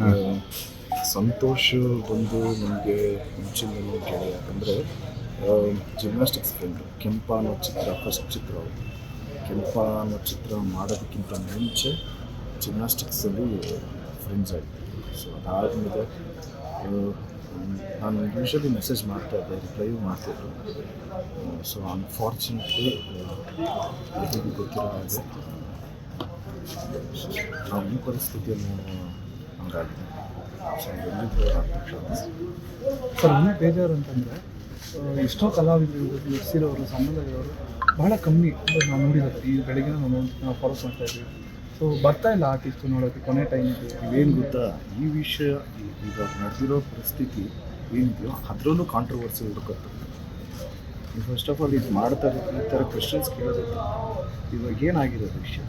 ಆ, ಸಂತೋಷ್ ಬಂದು ನನಗೆ ಮುಂಚಿನಲ್ಲಿ ಕೇಳಿ ಯಾಕಂದರೆ ಜಿಮ್ನಾಸ್ಟಿಕ್ಸ್ ಫ್ರೆಂಡು ಕೆಂಪ ಅನ್ನೋ ಚಿತ್ರ ಫಸ್ಟ್ ಚಿತ್ರ ಅವರು ಕೆಂಪ ಅನ್ನೋ ಚಿತ್ರ ಮಾಡೋದಕ್ಕಿಂತ ಮುಂಚೆ ಜಿಮ್ನಾಸ್ಟಿಕ್ಸಲ್ಲಿ ಫ್ರೆಂಡ್ಸ್ ಆಗಿದ್ದರು ಸೊ ಅದಾದಮೇಲೆ ನಾನು ಯೂಶಲಿ ಮೆಸೇಜ್ ಮಾಡ್ತಾ ಇದ್ದೆ ಮಾಡ್ತಿದ್ದೆ ಮಾಡ್ತಿದ್ರು ಸೊ ಅನ್ಫಾರ್ಚುನೇಟ್ಲಿ ಎಲ್ರಿಗೂ ಗೊತ್ತಿರೋ ಹಾಗೆ. ನಾವು ಈ ಪರಿಸ್ಥಿತಿಯನ್ನು ಹಂಗಾಗಿದೆ ಸರ್, ಇನ್ನೂ ಬೇಜಾರು ಅಂತಂದರೆ ಎಷ್ಟೋ ಕಲಾವಿದರು ಎಸ್ಸಿರೋರು ಸಮುದಾಯದವರು ಬಹಳ ಕಮ್ಮಿ ನಾವು ನೋಡಿರೋದು ಈ ಬೆಳಗ್ಗೆ ನಾವು ನಾವು ಫಾಲೋ ಮಾಡ್ತಾ ಇದ್ದೀವಿ ಸೊ ಬರ್ತಾ ಇಲ್ಲ ಆರ್ಟಿಸ್ಟು ನೋಡೋಕ್ಕೆ ಕೊನೆ ಟೈಮ್ ಏನು ಗೊತ್ತಾ? ಈ ವಿಷಯ, ಈಗ ನಡೆದಿರೋ ಪರಿಸ್ಥಿತಿ ಏನಿದೆಯೋ ಅದರಲ್ಲೂ ಕಾಂಟ್ರವರ್ಸಿ ಹುಡುಕತ್ತೆ. ಫಸ್ಟ್ ಆಫ್ ಆಲ್ ಇದು ಮಾಡ್ತಾ ಇರೋದು ಈ ಥರ ಕ್ರಿಶ್ಚಿಯನ್ಸ್ ಕೇಳೋದಿಲ್ಲ ಇವಾಗ ಏನಾಗಿರೋದು ವಿಷಯ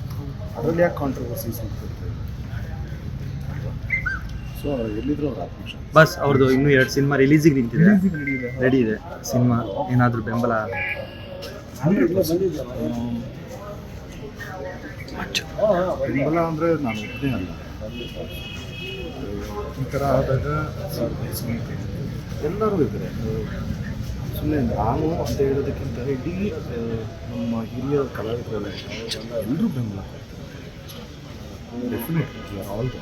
ಅದರಲ್ಲಿ ಯಾಕೆ ಕಾಂಟ್ರವರ್ಸೀಸ್ ಹುಡುಕತ್ತೆ ಸೊ ಎಲ್ಲಿದ್ರು ಅವ್ರು ಆತ್ಮಶ ಬಸ್ ಅವ್ರದ್ದು ಇನ್ನೂ ಎರಡು ಸಿನಿಮಾ ರಿಲೀಸಿಗೆ ನಿಂತಿದೆ. ರಿಲೀಸಿಗೆ ರೆಡಿ ಇದೆ ರೆಡಿ ಇದೆ ಸಿನಿಮಾ ಏನಾದರೂ ಬೆಂಬಲ? ಬೆಂಬಲ ಅಂದರೆ ನಾನು ಒಬ್ಬನೇ ಅಲ್ಲ. ಈ ಥರ ಆದಾಗ ಎಲ್ಲರೂ ಇದ್ದಾರೆ. ಸುಮ್ಮನೆ ನಾನು ಅಂತ ಹೇಳೋದಕ್ಕಿಂತ ಇಡೀ ನಮ್ಮ ಹಿರಿಯ ಕಲಾವಿದರೆಲ್ಲ ಎಲ್ಲರೂ ಬೆಂಬಲ definite all the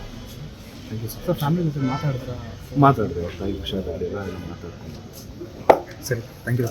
thank you sir family ಜೊತೆ ಮಾತಾಡಿದ್ರ ಮಾತಾಡಿದೆ ವಿಷಯದಲ್ಲಿ ಎಲ್ಲ ಮಾತಾಡ್ಕೊಂಡು. ಸರಿ ಥ್ಯಾಂಕ್ ಯು